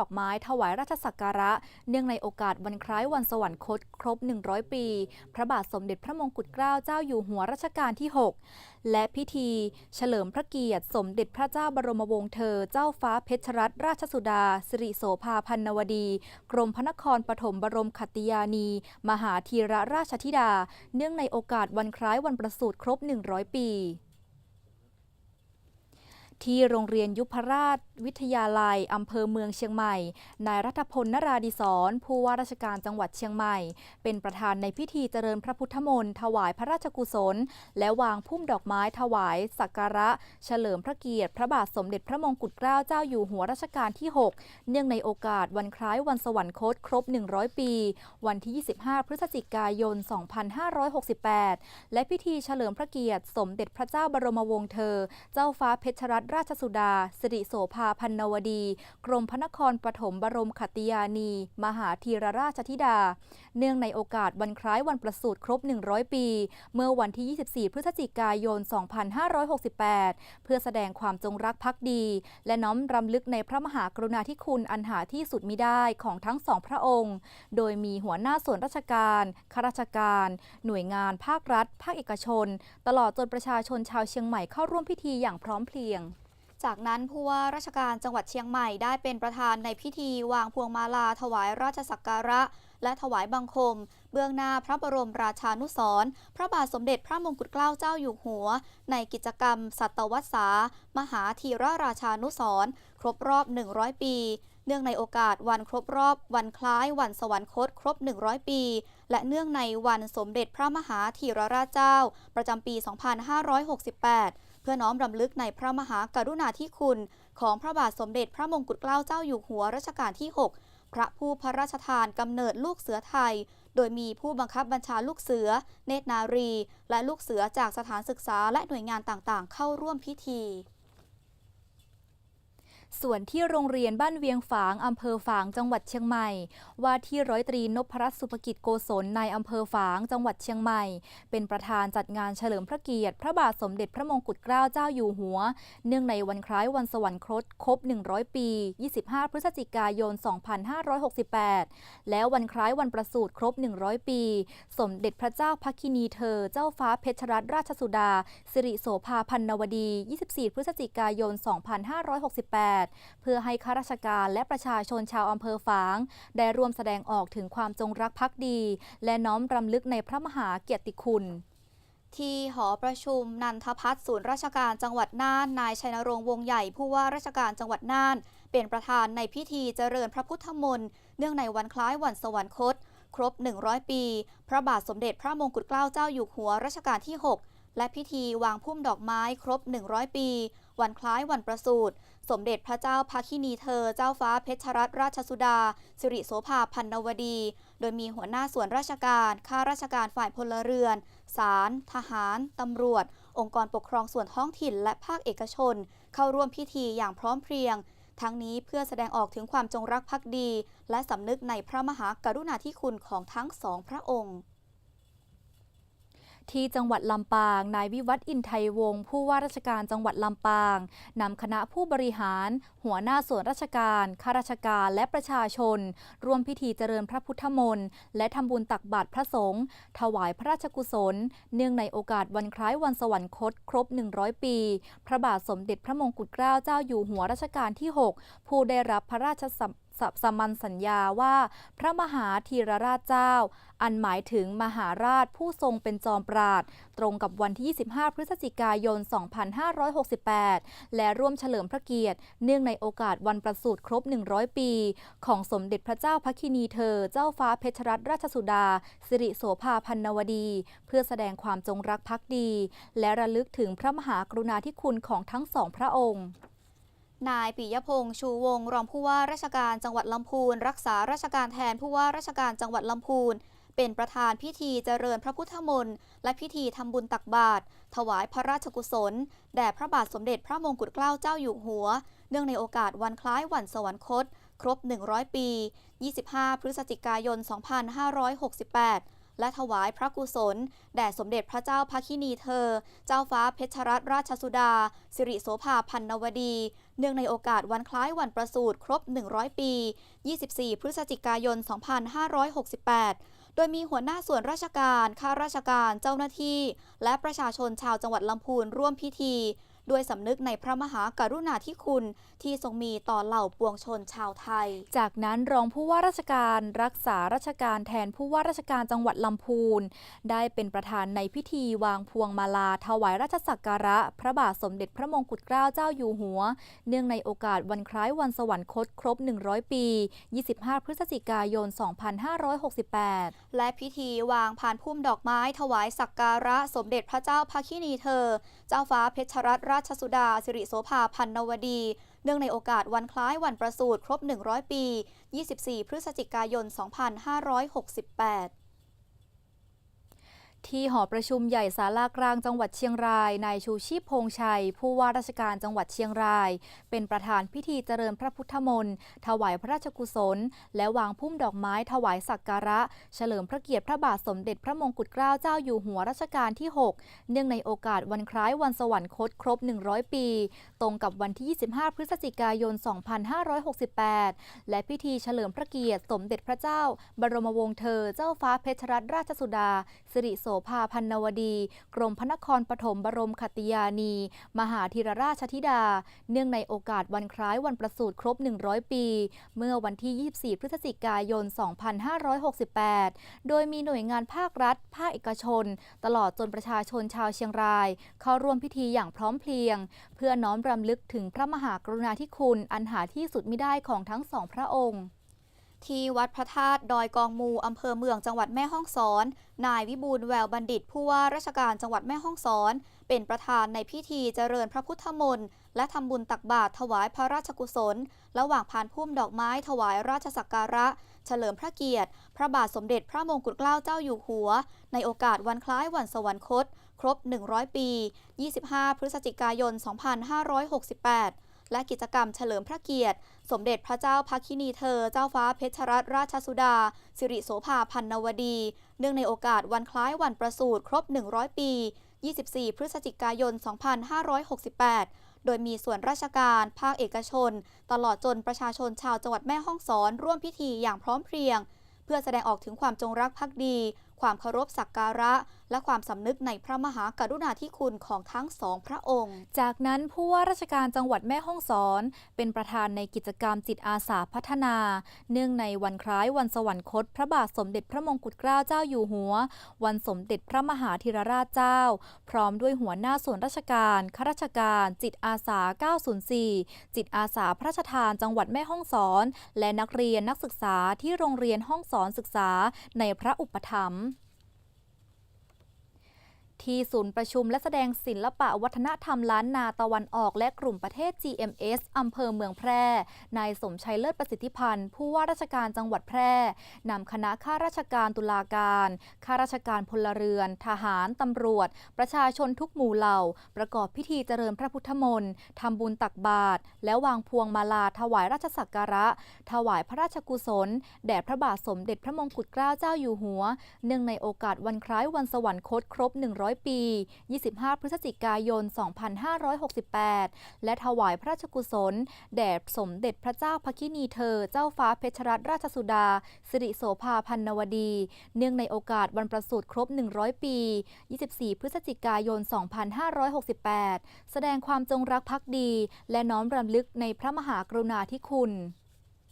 ดอกไม้ถวายราชสักการะ เนื่องในโอกาสวันคล้ายวันสวรรคตครบ 100 ปี พระบาทสมเด็จพระมงกุฎเกล้าเจ้าอยู่หัวรัชกาลที่ 6 และพิธี เฉลิมพระเกียรติ สมเด็จพระเจ้าบรมวงศ์เธอ เจ้าฟ้าเพชรรัตนราชสุดา สิริโสภาพันนวดี กรมพระนครปฐมบรมขัตติยานี มหาธีรราชธิดา เนื่องในโอกาสวันคล้ายวันประสูติครบ 100 ปี ที่โรงเรียนยุพราชวิทยาลัยอำเภอเมืองเชียงใหม่ นายรัฐพลนราดิศรผู้ว่าราชการจังหวัดเชียงใหม่ เป็นประธานในพิธีเจริญพระพุทธมนต์ถวายพระราชกุศล และวางพุ่มดอกไม้ถวายสักการะ เฉลิมพระเกียรติ พระบาทสมเด็จพระมงกุฎเกล้าเจ้าอยู่หัวรัชกาลที่ 6 เนื่องในโอกาสวันคล้ายวันสวรรคตครบ 100 ปี วันที่ 25 พฤศจิกายน 2568 และพิธีเฉลิมพระเกียรติ สมเด็จพระเจ้าบรมวงศ์เธอ เจ้าฟ้าเพชรรัตนราชสุดา สิริโสภาพันนวดี กรมพระนครปฐมบรมขัตติยานี มหาธีรราชธิดา เนื่องในโอกาสวันคล้ายวันประสูติครบ 100 ปี เมื่อวันที่ 24 พฤศจิกายน 2568 เพื่อแสดงความจงรักภักดี และน้อมรำลึกในพระมหากรุณาธิคุณอันหาที่สุดมิได้ของทั้งสองพระองค์ โดยมีหัวหน้าส่วนราชการข้าราชการ หน่วยงาน ภาครัฐ ภาคเอกชน ตลอดจนประชาชนชาวเชียงใหม่เข้าร่วมพิธีอย่างพร้อมเพรียง จากนั้นผู้ว่าราชการจังหวัดเชียงใหม่ได้เป็นประธานในพิธีวางพวงมาลาถวายราชสักการะ และถวายบังคม เบื้องหน้าพระบรมราชานุสรพระบาทสมเด็จพระมงกุฎเกล้าเจ้าอยู่หัว ในกิจกรรม สัตวสามหาธีรราชานุสรครบรอบ 100 ปี เนื่องในโอกาสวันครบรอบ วันคล้ายวันสวรรคตครบ 100 ปี และเนื่องในวันสมเด็จพระมหาธีรราชเจ้า ประจำปี 2568 พื่อน้อมรำลึกในพระมหากรุณาธิคุณ ของพระบาทสมเด็จพระมงกุฎเกล้าเจ้าอยู่หัวรัชกาลที่ 6 พระผู้พระราชทานกำเนิดลูกเสือไทย โดยมีผู้บังคับบัญชาลูกเสือ เนตรนารี และลูกเสือจากสถานศึกษาและหน่วยงานต่างๆ เข้าร่วมพิธี ส่วนที่โรงเรียนบ้านเวียงฝางอำเภอฝางจังหวัดเชียงใหม่ ว่าที่ร้อยตรีนพรัตน์สุภกิจโกศลนายอำเภอฝางจังหวัดเชียงใหม่ เป็นประธานจัดงานเฉลิมพระเกียรติ พระบาทสมเด็จพระมงกุฎเกล้าเจ้าอยู่หัว เนื่องในวันคล้ายวันสวรรคตครบ 100 ปี 25 พฤศจิกายน 2568 แล้ววันคล้ายวันประสูติครบ 100 ปี สมเด็จพระเจ้าพักินีเธอ เจ้าฟ้าเพชรรัตนราชสุดา สิริโสภาพันนวดี 24 พฤศจิกายน 2568เพื่อให้ข้าราชการและประชาชนชาวอำเภอฝาง ได้ร่วมแสดงออกถึงความจงรักภักดี และน้อมรำลึกในพระมหาเกียรติคุณที่หอประชุมนันทพัฒน์ศูนย์ราชการจังหวัดน่าน นายชัยนรงค์วงใหญ่ผู้ว่าราชการจังหวัดน่าน เป็นประธานในพิธีเจริญพระพุทธมนต์เนื่องในวันคล้ายวันสวรรคต ครบ 100 ปี พระบาทสมเด็จพระมงกุฎเกล้าเจ้าอยู่หัวรัชกาลที่ 6 และพิธีวางพุ่มดอกไม้ครบ 100 ปี วันคล้ายวันประสูติ สมเด็จพระเจ้าภาคินีเธอ เจ้าฟ้าเพชรรัตนราชสุดา สิริโสภาพันนวดี โดยมีหัวหน้าส่วนราชการข้าราชการฝ่ายพลเรือน ศาล ทหาร ตำรวจ องค์กรปกครองส่วนท้องถิ่น และภาคเอกชน เข้าร่วมพิธีอย่างพร้อมเพรียง ทั้งนี้เพื่อแสดงออกถึงความจงรักภักดี และสำนึกในพระมหากรุณาธิคุณของทั้งสองพระองค์ ที่จังหวัดลำปาง นายวิวัฒน์อินไทยวงศ์ผู้ว่าราชการจังหวัดลำปางนำคณะผู้บริหาร หัวหน้าส่วนราชการ ข้าราชการและประชาชน ร่วมพิธีเจริญพระพุทธมนต์และทำบุญตักบาตรพระสงฆ์ถวายพระราชกุศล เนื่องในโอกาสวันคล้ายวันสวรรคต ครบ 100 ปี พระบาทสมเด็จพระมงกุฎเกล้าเจ้าอยู่หัวรัชกาลที่ 6 ผู้ได้รับพระราชสำ สับสมันสัญญาว่า พระมหาธีรราชเจ้า อันหมายถึงมหาราชผู้ทรงเป็นจอมปราด ตรงกับวันที่ 25 พฤศจิกายน 2568 และร่วมเฉลิมพระเกียรติ เนื่องในโอกาสวันประสูติครบ 100 ปี ของสมเด็จพระเจ้าพักคินีเธอ เจ้าฟ้าเพชรรัตนราชสุดา สิริโสภาพันนวดี เพื่อแสดงความจงรักภักดี และระลึกถึงพระมหากรุณาธิคุณของทั้งสองพระองค์ นายปิยพงษ์ชูวงศ์รองผู้ว่าราชการจังหวัดลำพูน รักษาราชการแทนผู้ว่าราชการจังหวัดลำพูน เป็นประธานพิธีเจริญพระพุทธมนต์และพิธีทำบุญตักบาตรถวายพระราชกุศล แด่พระบาทสมเด็จพระมงกุฎเกล้าเจ้าอยู่หัว เนื่องในโอกาสวันคล้ายวันสวรรคต ครบ 100 ปี 25 พฤศจิกายน 2568 และถวายพระกุศล แด่สมเด็จพระเจ้าพระคินีเธอ เจ้าฟ้าเพชรรัตนราชสุดา สิริโสภาพันนวดี เนื่องในโอกาสวันคล้ายวันประสูติครบ 100 ปี 24 พฤศจิกายน 2568 โดยมีหัวหน้าส่วนราชการ ข้าราชการ เจ้าหน้าที่ และประชาชนชาวจังหวัดลำพูนร่วมพิธี ด้วยสำนึกในพระมหากรุณาธิคุณที่ทรงมีต่อเหล่าปวงชนชาวไทย จากนั้นรองผู้ว่าราชการรักษาราชการแทนผู้ว่าราชการจังหวัดลำพูน ได้เป็นประธานในพิธีวางพวงมาลาถวายราชสักการะ พระบาทสมเด็จพระมงกุฎเกล้าเจ้าอยู่หัว เนื่องในโอกาสวันคล้ายวันสวรรคตครบ 100 ปี 25 พฤศจิกายน 2568 และพิธีวางพานพุ่มดอกไม้ถวายสักการะสมเด็จพระเจ้าพระคินีเธอ เจ้าฟ้าเพชรรัตนราชสุดา สิริโสภาพันนวดี เนื่องในโอกาสวันคล้ายวันประสูติครบ 100 ปี 24 พฤศจิกายน 2568 ที่หอประชุมใหญ่ศาลากลางจังหวัดเชียงราย นายชูชีพพงษ์ชัย ผู้ว่าราชการจังหวัดเชียงราย เป็นประธานพิธีเจริญพระพุทธมนต์ถวายพระราชกุศล และวางพุ่มดอกไม้ถวายสักการะ เฉลิมพระเกียรติพระบาทสมเด็จพระมงกุฎเกล้าเจ้าอยู่หัวรัชกาลที่ 6 เนื่องในโอกาสวันคล้ายวันสวรรคตครบ 100 ปี ตรงกับวันที่ 25 พฤศจิกายน 2568 และพิธีเฉลิมพระเกียรติสมเด็จพระเจ้า บรมวงศ์เธอเจ้าฟ้าเพชรรัตนราชสุดาสิริโสภาพันนวดี กรมพระนครปฐมบรมขัตติยานี มหาธีรราชธิดา เนื่องในโอกาสวันคล้ายวันประสูติครบ 100 ปี เมื่อวันที่ 24 พฤศจิกายน 2568 โดยมีหน่วยงานภาครัฐ ภาคเอกชน ตลอดจนประชาชนชาวเชียงราย เข้าร่วมพิธีอย่างพร้อมเพรียง เพื่อน้อมรำลึกถึงพระมหากรุณาธิคุณอันหาที่สุดมิได้ของทั้งสองพระองค์ ที่วัดพระธาตุดอยกองมูอำเภอเมืองจังหวัดแม่ฮ่องสอน นายวิบูลแววบัณฑิตผู้ว่าราชการจังหวัดแม่ฮ่องสอน เป็นประธานในพิธีเจริญพระพุทธมนต์และทำบุญตักบาตรถวายพระราชกุศล ระหว่างพานพุ่มดอกไม้ถวายราชสักการะ เฉลิมพระเกียรติ พระบาทสมเด็จพระมงกุฎเกล้าเจ้าอยู่หัว ในโอกาสวันคล้ายวันสวรรคต ครบ 100 ปี 25 พฤศจิกายน 2568 และกิจกรรมเฉลิมพระเกียรติ สมเด็จพระเจ้าพระคินีเธอ เจ้าฟ้าเพชรรัตนราชสุดา สิริโสภาพันนวดี เนื่องในโอกาสวันคล้ายวันประสูติครบ 100 ปี 24 พฤศจิกายน 2568 โดยมีส่วนราชการ ภาคเอกชน ตลอดจนประชาชนชาวจังหวัดแม่ฮ่องสอน ร่วมพิธีอย่างพร้อมเพรียง เพื่อแสดงออกถึงความจงรักภักดี ความเคารพสักการะ และความสำนึกในพระมหากรุณาธิคุณของทั้งสองพระองค์ จากนั้นผู้ว่าราชการจังหวัดแม่ฮ่องสอน เป็นประธานในกิจกรรมจิตอาสาพัฒนา เนื่องในวันคล้ายวันสวรรคต พระบาทสมเด็จพระมงกุฎเกล้าเจ้าอยู่หัว วันสมเด็จพระมหาธีรราชเจ้า พร้อมด้วยหัวหน้าส่วนราชการข้าราชการ จิตอาสา 904 จิตอาสาพระราชทานจังหวัดแม่ฮ่องสอน และนักเรียนนักศึกษาที่โรงเรียนห้องสอนศึกษาในพระอุปถัมภ์ ที่ศูนย์ประชุมและแสดงศิลปะวัฒนธรรมล้านนาตะวันออกและกลุ่มประเทศ GMS อำเภอเมืองแพร่ นายสมชัยเลิศประสิทธิพันธ์ ผู้ว่าราชการจังหวัดแพร่ นำคณะข้าราชการตุลาการ ข้าราชการพลเรือน ทหาร ตำรวจ ประชาชนทุกหมู่เหล่า ประกอบพิธีเจริญพระพุทธมนต์ทำบุญตักบาตรและวางพวงมาลาถวายราชสักการะ ถวายพระราชกุศล แด่พระบาทสมเด็จพระมงกุฎเกล้าเจ้าอยู่หัว เนื่องในโอกาสวันคล้ายวันสวรรคตครบ100 ปี 25 พฤศจิกายน 2568 และถวายพระราชกุศล แด่สมเด็จพระเจ้าพระคินีเธอ เจ้าฟ้าเพชรรัตนราชสุดา สิริโสภาพันนวดี เนื่องในโอกาสวันประสูติครบ 100 ปี 24 พฤศจิกายน 2568 แสดงความจงรักภักดี และน้อมรำลึกในพระมหากรุณาธิคุณ